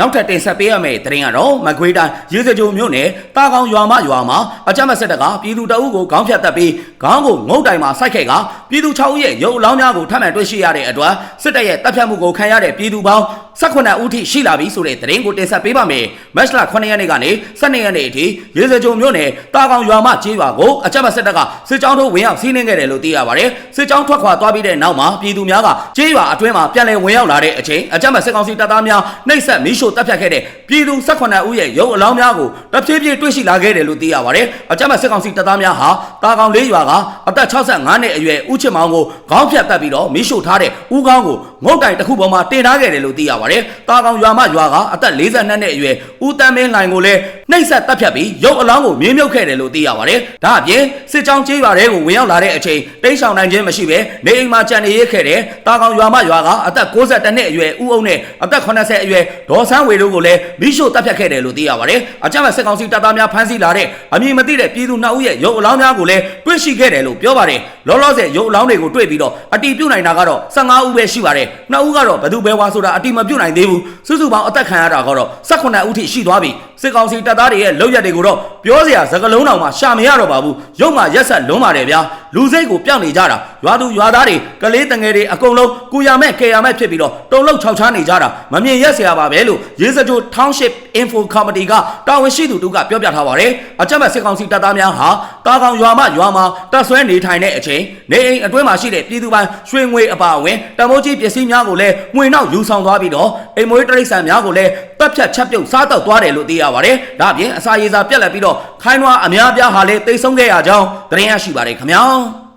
နောက်ထပ်တင်ဆက်ပေးရမယ့်သတင်းကတော့မကွေးတိုင်းရေစကြိုမြို့နယ်တာကောင်ရွာမရွာမှာအကြမ်းမဆက်တကပြည်သူတအုပ်ကိုခေါင်းဖြတ်တက်ပြီးခေါင်းကိုငုတ်တိုင်မှာစိုက်ခဲ့ကပြည်သူ6ဦးရဲ့ရုပ်အလောင်းများကိုထပ်မံတွေ့ရှိရတဲ့အတွက်စစ်တပ်ရဲ့တပ်ဖြတ်မှုကိုခံရတဲ့ပြည်သူပေါင်း 18ဦးထိရှိလာပြီဆိုတဲ့သတင်းကိုတင်ဆက်ပေးပါမယ်။မတ်လ9ရက်နေ့ကနေ12ရက်နေ့အထိရေစကြိုမြို့နယ်တာကောင်ရွာမကျေးရွာကိုအကြမ်းမဆက်တကစစ်ကြောင်းတို့ဝင်ရောက်စီးနင်းခဲ့တယ်လို့သိရပါတယ်။စစ်ကြောင်းထွက်ခွာသွားပြီးတဲ့နောက်မှာပြည်သူများကကျေးရွာအတွင်းမှာပြန်လည်ဝင်ရောက်လာတဲ့အချိန်အကြမ်းမစစ်ကောင်စီတပ်သားများနှိပ်စက်မီးရှို့တပ်ဖြတ်ခဲ့တဲ့ပြည်သူ18ဦးရဲ့ရုပ်အလောင်းများကိုတဖြည်းဖြည်းတွေ့ရှိလာခဲ့တယ်လို့သိရပါတယ်။အကြမ်းမစစ်ကောင်စီတပ်သားများဟာတာကောင်လေးရွာကအသက်65နှစ်အရွယ်ဦးချစ်မောင်ကိုခေါင်းဖြတ်တက်ပြီးတော့မီးရှို့ထားတဲ့ဦးခေါင်းကိုငုတ်တိုင်တစ်ခုပေါ်မှာတင်ထားခဲ့တယ်လို့သိရပါတယ်။တာကောင်ရွာမရွာကအသက်42နှစ်အရွယ်ဦးတန်းမင်းလိုင်ကိုလည်းနှိပ်စက်တပ်ဖြတ်ပြီးရုပ်အလောင်းကိုမြင်းမြုပ်ခဲ့တယ်လို့သိရပါတယ်။ဒါအပြင်စစ်ကြောင်းကျေးရွာတွေကိုဝင်ရောက်လာတဲ့အချိန်တိတ်ဆောင်နိုင်ခြင်းမရှိဘဲနေအိမ်မှာကြံနေရခဲ့တဲ့တာကောင်ရွာမရွာကအသက်62နှစ်အရွယ်ဦးအုံနဲ့အသက်80အရွယ်ဒေါ်ဆန်းဝေတို့ကိုလည်းမိရှို့တပ်ဖြတ်ခဲ့တယ်လို့သိရပါတယ်။အကြမ်းဖက်စစ်ကောင်စီတပ်သားများဖမ်းဆီးလာတဲ့အမည်မသိတဲ့ပြည်သူနှစ်ဦးရဲ့ရုပ်အလောင်းများကိုလည်းတွေ့ရှိခဲ့တယ်လို့ပြောပါတယ်။လောလောဆယ်ရုပ်အလောင်းတွေကိုတွေ့ပြီးတော့အတီးပြုတ်နိုင်တာကတော့15ဦးပဲရှိပါတယ်။နှစ်ဦးကတော့ဘယ်သူဘဲဝါဆိုတာအတီးမပြုတ်နိုင်သေးဘူး။စုစုပေါင်းအသက်ခံရတာကတော့18ဦးထိရှိသွားပြီ။စစ်ကောင်စီတပ်သားတွေရဲ့လောက်ရက်တွေကိုတော့ပြောစရာစကားလုံးတောင်မှရှာမရတော့ပါဘူး။ရုပ်မှရက်ဆက်လုံးပါတယ်ဗျာ။လူစိတ်ကိုပြောင်းနေကြတာရွာသူရွာသားတွေကလေးတငယ်တွေအကုန်လုံးကုရမဲ့ကေရမဲ့ဖြစ်ပြီးတော့တုံလုံးခြောက်ချားနေကြတာမမြင်ရက်စရာပါပဲလို့ရေစကြို Township Info Committee ကတာဝန်ရှိသူတို့ကပြောပြထားပါတယ်။အကြမ်းဖက်စစ်ကောင်စီတပ်သားများဟာတာကောင်ရွာမရွာမှာတပ်ဆွဲနေထိုင်တဲ့အချိန်နေအိမ်အတွင်းမှာရှိတဲ့ပြည်သူပိုင်းရွှေငွေအပါအဝင်တမိုးကြီးပစ္စည်းများကိုလည်းငွေနောက်ယူဆောင်သွားပြီးတော့အိမ်မွေးတရိတ်ဆန်များကိုလည်းတပ်ဖြတ်ချက်ပြုတ်စားတောက်သွားတယ်လို့သိရပါတယ်။ဒါ့အပြင်အစာရေစာပြက်လက်ပြီးတော့ခိုင်းနွားအများပြားဟာလည်းတိတ်ဆုံးခဲ့ရကြောင်းသတင်းရရှိပါတယ်ခင်ဗျာ။